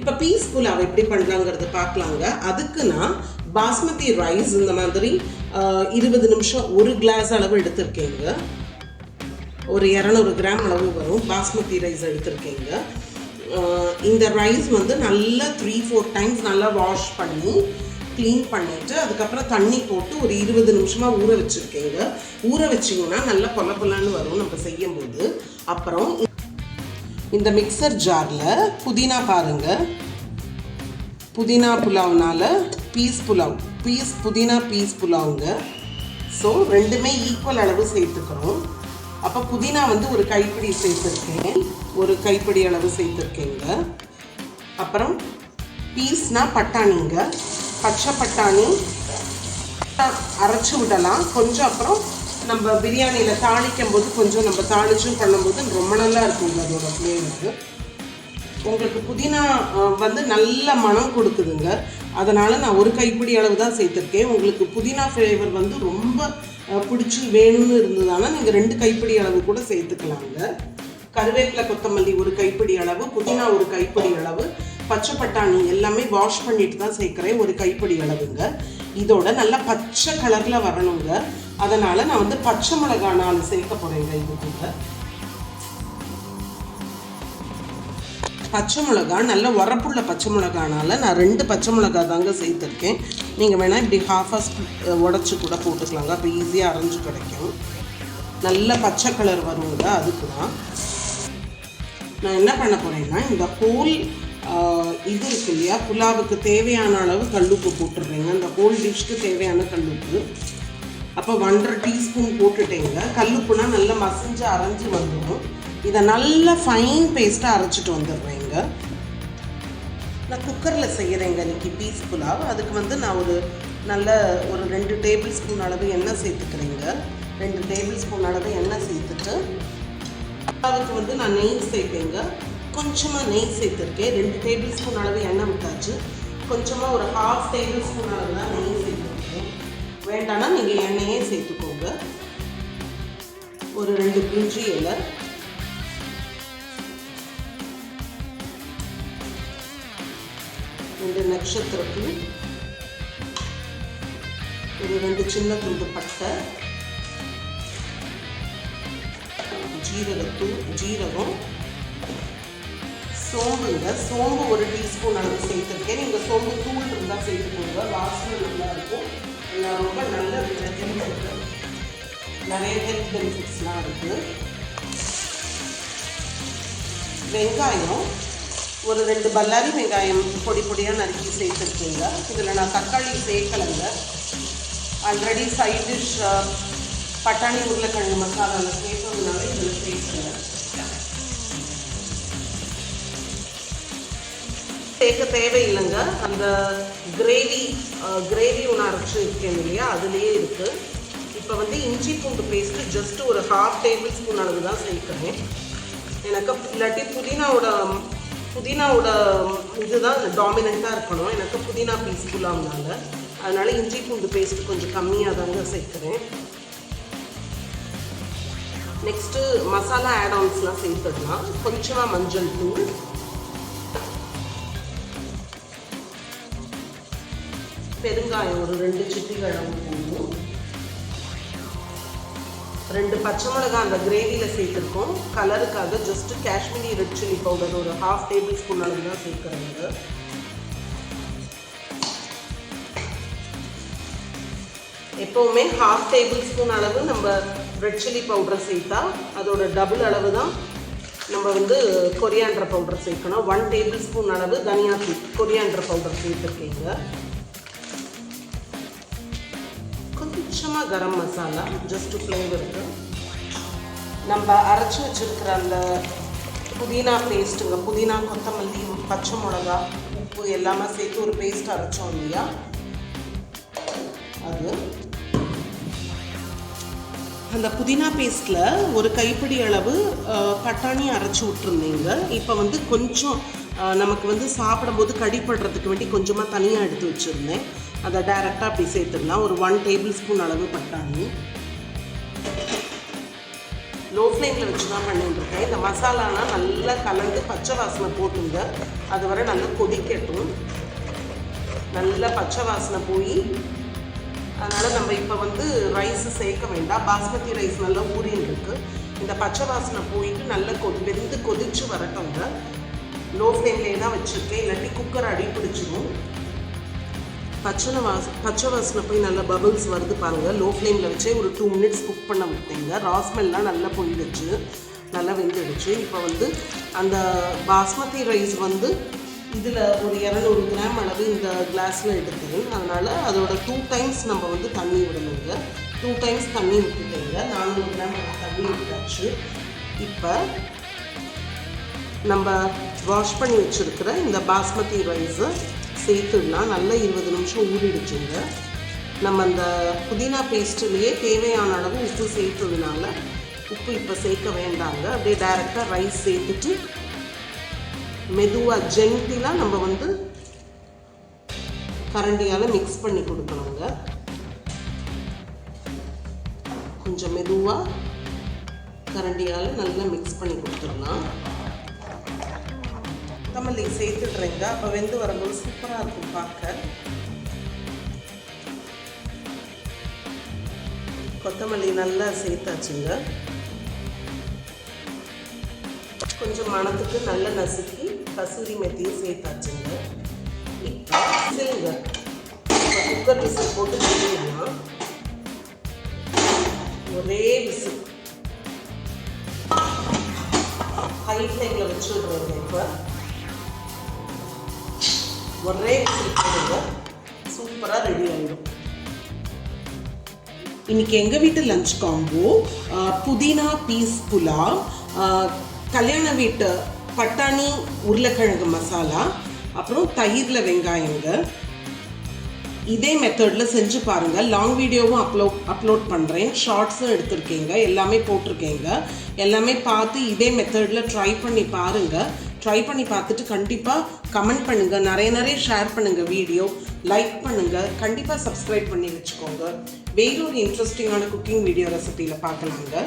இப்போ பீஸ்ஃபுல்லாக எப்படி பண்ணலாங்கிறது பார்க்கலாங்க. அதுக்கு நான் பாஸ்மதி ரைஸ் இந்த மாதிரி இருபது நிமிஷம் ஒரு கிளாஸ் அளவு எடுத்திருக்கேங்க. ஒரு இரநூறு கிராம் அளவு வரும் பாஸ்மதி ரைஸ் எடுத்திருக்கேங்க. இந்த ரைஸ் வந்து நல்லா த்ரீ ஃபோர் டைம்ஸ் நல்லா வாஷ் பண்ணி க்ளீன் பண்ணிவிட்டு அதுக்கப்புறம் தண்ணி போட்டு ஒரு இருபது நிமிஷமாக ஊற வச்சுருக்கேங்க. ஊற வச்சிங்கன்னா நல்லா பொல பொலன்னு வரும் நம்ம செய்யும்போது. அப்புறம் இந்த மிக்சர் ஜாரில் புதினா பாருங்க. புதினா புலாவ்னால பீஸ் புலாவ் பீஸ் புதினா பீஸ் புலாவுங்க. ஸோ ரெண்டுமே ஈக்குவல் அளவு சேர்த்துக்கிறோம் அப்போ புதினா வந்து ஒரு கைப்பிடி சேர்த்துருக்கேன். ஒரு கைப்பிடி அளவு சேர்த்துருக்கேங்க. அப்புறம் பீஸ்னால் பட்டாணிங்க. பச்சை பட்டாணி அரைச்சி விடலாம். கொஞ்சம் அப்புறம் நம்ம பிரியாணியில் தாளிக்கும் போது கொஞ்சம் நம்ம தாளிச்சும் பண்ணும்போது ரொம்ப நல்லா இருக்குங்க அதோட ஃப்ளேவருக்கு உங்களுக்கு புதினா வந்து நல்ல மனம் கொடுக்குதுங்க. அதனால் நான் ஒரு கைப்பிடி அளவு தான் சேர்த்துருக்கேன். உங்களுக்கு புதினா ஃப்ளேவர் வந்து ரொம்ப பிடிச்சி வேணும்னு இருந்ததுனால நீங்கள் ரெண்டு கைப்பிடி அளவு கூட சேர்த்துக்கலாங்க. கருவேப்பிலை கொத்தமல்லி ஒரு கைப்பிடி அளவு புதினா ஒரு கைப்பிடி அளவு பச்சை பட்டாணி எல்லாமே வாஷ் பண்ணிட்டு தான் சேர்க்குறேன். ஒரு கைப்பிடி அளவுங்க. இதோட நல்லா பச்சை கலரில் வரணுங்க. அதனால் நான் வந்து பச்சை மிளகா நாலு சேர்க்க போகிறேங்க இது கூட பச்சை மிளகா நல்ல உரப்புள்ள பச்சை மிளகானால நான் ரெண்டு பச்சை மிளகா தாங்க சேர்த்துருக்கேன். நீங்கள் வேணால் இப்படி ஹாஃபாக உடச்சி கூட போட்டுக்கலாங்க. அப்போ ஈஸியாக அரைஞ்சு கிடைக்கும். நல்ல பச்சை கலர் வருங்க அதுக்கு தான் நான் என்ன பண்ண போகிறேன்னா இந்த ஹோல் இது இருக்கு இல்லையா புலாவுக்கு தேவையான அளவு கல்லுப்பு போட்டுடுறேங்க. இந்த ஹோல் டிஷ்க்கு தேவையான கல்லுப்பு. அப்போ ஒன்றரை டீஸ்பூன் போட்டுட்டேங்க. கல்லுப்புனா நல்லா மசிஞ்சு அரைஞ்சு வந்துடும். இதை நல்லா ஃபைன் பேஸ்ட்டாக அரைச்சிட்டு வந்துடுறேங்க. நான் குக்கரில் செய்கிறேங்க இன்னைக்கு பீஸ் புலாவ் அதுக்கு வந்து நான் ஒரு நல்ல ஒரு ரெண்டு டேபிள் ஸ்பூன் அளவு எண்ணெய் சேர்த்துக்கிறேங்க. ரெண்டு டேபிள் ஸ்பூன் அளவு எண்ணெய் சேர்த்துட்டு அதுக்கு வந்து நான் நெய் சேர்ப்பேங்க. கொஞ்சமாக நெய் சேர்த்துருக்கேன். ரெண்டு டேபிள் ஸ்பூன் அளவு எண்ணெய் விட்டாச்சு. கொஞ்சமாக ஒரு ஹாஃப் டேபிள் ஸ்பூன் அளவு தான் நெய் சேர்த்துருக்கேன். வேண்டாம்னா நீங்கள் எண்ணெயே சேர்த்துக்கோங்க. ஒரு ரெண்டு பிஞ்சு இலை ரெண்டு நட்சத்திரப்பூ. ஒரு ரெண்டு சின்ன துண்டு பட்டை. ஜீரகத்தூள் ஜீரகம். சோம்புங்க. சோம்பு ஒரு டீஸ்பூன் அளவு சேர்த்துருக்கேன். நீங்கள் சோம்பு தூள் இதில் ரொம்ப நல்ல பெனிஃபிட் நிறைய ஹெல்த் பெனிஃபிட்ஸ்லாம் இருக்குது வெங்காயம் ஒரு ரெண்டு பல்லாரி வெங்காயம் பொடி பொடியாக நறுக்கி சேர்த்துருக்கீங்க. இதில் நான் தக்காளி சேர்க்கலைங்க. ஆல்ரெடி சைட் டிஷ் பட்டாணி உருளைக்கிழங்கு மசாலாவில் சேர்த்ததுனால இதில் சேர்க்கல. சேர்க்க தேவையில்லைங்க. அந்த கிரேவி கிரேவி ஒன்று அரைச்சி இருக்கேன் இல்லையா? அதுலேயே இருக்குது இப்போ வந்து இஞ்சி பூண்டு பேஸ்ட்டு ஜஸ்ட் ஒரு ஹாஃப் டேபிள் ஸ்பூன் அளவு தான் சேர்க்குறேன் எனக்கு இல்லாட்டி புதினாவோட புதினாவோட இதுதான் டாமினண்ட்டாக இருக்கணும். எனக்கு புதினா பீஸ்ஃபுல்லாக இருந்தாங்க அதனால் இஞ்சி பூண்டு பேஸ்ட் கொஞ்சம் கம்மியாக தாங்க சேர்க்குறேன். நெக்ஸ்ட்டு மசாலா ஆட் ஆன்ஸ்லாம் சேர்த்துடலாம். கொஞ்சமாக மஞ்சள் தூள் பெருங்காயம் ஒரு ரெண்டு சிட்டிகள் அளவு போதும். ரெண்டு பச்சை மிளகாய் அந்த கிரேவியில் சேர்த்துருக்கோம். கலருக்காக just Kashmiri red chilli powder ஒரு ஹாஃப் டேபிள் ஸ்பூன் அளவு தான் சேர்க்குறாங்க எப்போவுமே ஹாஃப் டேபிள் ஸ்பூன் அளவு நம்ம ரெட் சில்லி பவுடர் சேர்த்தா அதோட டபுள் அளவு தான் நம்ம வந்து கொரியாண்டர் பவுடர் சேர்க்கணும். ஒன் டேபிள் ஸ்பூன் அளவு தனியா தூள் கொரியாண்டர் பவுடர் சேர்த்துருக்கீங்க. கொஞ்சமாக கரம் மசாலா ஜஸ்ட்டு ஃப்ளேவருக்கு நம்ம அரைச்சி வச்சிருக்கிற அந்த புதினா பேஸ்ட்டுங்க புதினா கொத்தமல்லி பச்சை மிளகா உப்பு எல்லாமே சேர்த்து ஒரு பேஸ்ட் அரைச்சோம் இல்லையா? அது. அந்த புதினா பேஸ்ட்டில் ஒரு கைப்பிடி அளவு பட்டாணி அரைச்சி விட்ருந்தீங்க இப்போ வந்து கொஞ்சம் நமக்கு வந்து சாப்பிடும்போது கடிப்படுறதுக்கு வேண்டி கொஞ்சமாக தனியாக எடுத்து வச்சுருந்தேன். அதை டைரெக்டாக அப்படி சேர்த்துடலாம். ஒரு ஒன் டேபிள் ஸ்பூன் அளவு பட்டாணி. லோ ஃப்ளேமில் வச்சு தான் பண்ணிட்டுருக்கேன். இந்த மசாலாலாம் நல்லா கலந்து பச்சை வாசனை போட்டுங்க. அது வரை நல்லா கொதிக்கட்டும். நல்லா பச்சை வாசனை போய் அதனால் நம்ம இப்போ வந்து ரைஸ் சேர்க்க வேண்டாம். பாஸ்மதி ரைஸ் நல்லா ஊறின்னு இருக்குது இந்த பச்சை வாசனை போயிட்டு நல்லா கொதி வெந்து கொதிச்சு வரட்டவங்க லோ ஃப்ளேம்லேயே தான் வச்சுருக்கேன். இல்லாட்டி குக்கர் அடி பிடிச்சிடும் பச்சை வாச பச்சை வாசனை போய் நல்லா பபிள்ஸ் வருது பாருங்கள் லோ ஃப்ளேமில் வச்சே ஒரு டூ மினிட்ஸ் குக் பண்ண விட்டீங்க. ராஸ்மெல்லாம் நல்லா போயிடுச்சு நல்லா வெந்துடுச்சு. இப்போ வந்து அந்த பாஸ்மதி ரைஸ் வந்து இதில் ஒரு இரநூறு கிராம் அளவு இந்த கிளாஸில் எடுத்தேன். அதனால் அதோட டூ டைம்ஸ் நம்ம வந்து தண்ணி விடணுங்க. டூ டைம்ஸ் தண்ணி விட்டுட்டேங்க. நானூறு கிராம் தண்ணி விட்டாச்சு. இப்போ நம்ம வாஷ் பண்ணி வச்சுருக்கிற இந்த பாஸ்மதி ரைஸை சேர்த்துடலாம். நல்லா இருபது நிமிஷம் ஊறிடுச்சுங்க. நம்ம அந்த புதினா பேஸ்ட்லேயே தேவையான அளவு உப்பு சேர்த்ததுனால உப்பு இப்போ சேர்க்க வேண்டாங்க. அப்படியே டைரெக்டாக ரைஸ் சேர்த்துட்டு மெதுவாக ஜென்டிலாக நம்ம வந்து கரண்டியால் மிக்ஸ் பண்ணி கொடுக்கணுங்க. கொஞ்சம் மெதுவாக கரண்டியால் நல்லா மிக்ஸ் பண்ணி கொடுத்துடலாம். கொத்தமல்லி சேர்த்துடுறீங்க அப்போ வெந்து வரும்போது சூப்பராக இருக்கும் பார்க்க. கொத்தமல்லி நல்லா சேர்த்தாச்சுங்க. கொஞ்சம் மணத்துக்கு நல்ல நசுக்கி கசூரி மெத்தியும் சேர்த்தாச்சுங்க. இப்போ விசிலுங்க குக்கர் விசில் போட்டு செய்யலாம். ஒரே விசில். ஹை ஃப்ளேமில் வச்சுடுறோங்க இப்போ. ஒரே விசில் போடுங்க. சூப்பராக ரெடி ஆகிடும் இன்னைக்கு எங்கள் வீட்டு லஞ்ச் காம்போ புதினா பீஸ் புலாவ் கல்யாண வீட்டு பட்டாணி உருளைக்கிழங்கு மசாலா அப்புறம் தயிரில் வெங்காயங்க இதே மெத்தடில் செஞ்சு பாருங்கள் லாங் வீடியோவும் அப்லோட் அப்லோட் பண்ணுறேன் ஷார்ட்ஸும் எடுத்திருக்கீங்க. எல்லாமே போட்டிருக்கேங்க. எல்லாமே பார்த்து இதே மெத்தடில் ட்ரை பண்ணி பாருங்கள் ட்ரை பண்ணி பார்த்துட்டு கண்டிப்பாக கமெண்ட் பண்ணுங்கள் நிறைய நிறைய ஷேர் பண்ணுங்கள் வீடியோ லைக் பண்ணுங்கள் கண்டிப்பாக சப்ஸ்கிரைப் பண்ணி வச்சுக்கோங்க. வேறொரு இன்ட்ரெஸ்டிங்கான குக்கிங் வீடியோ ரெசிபியில் பார்க்கலாங்க.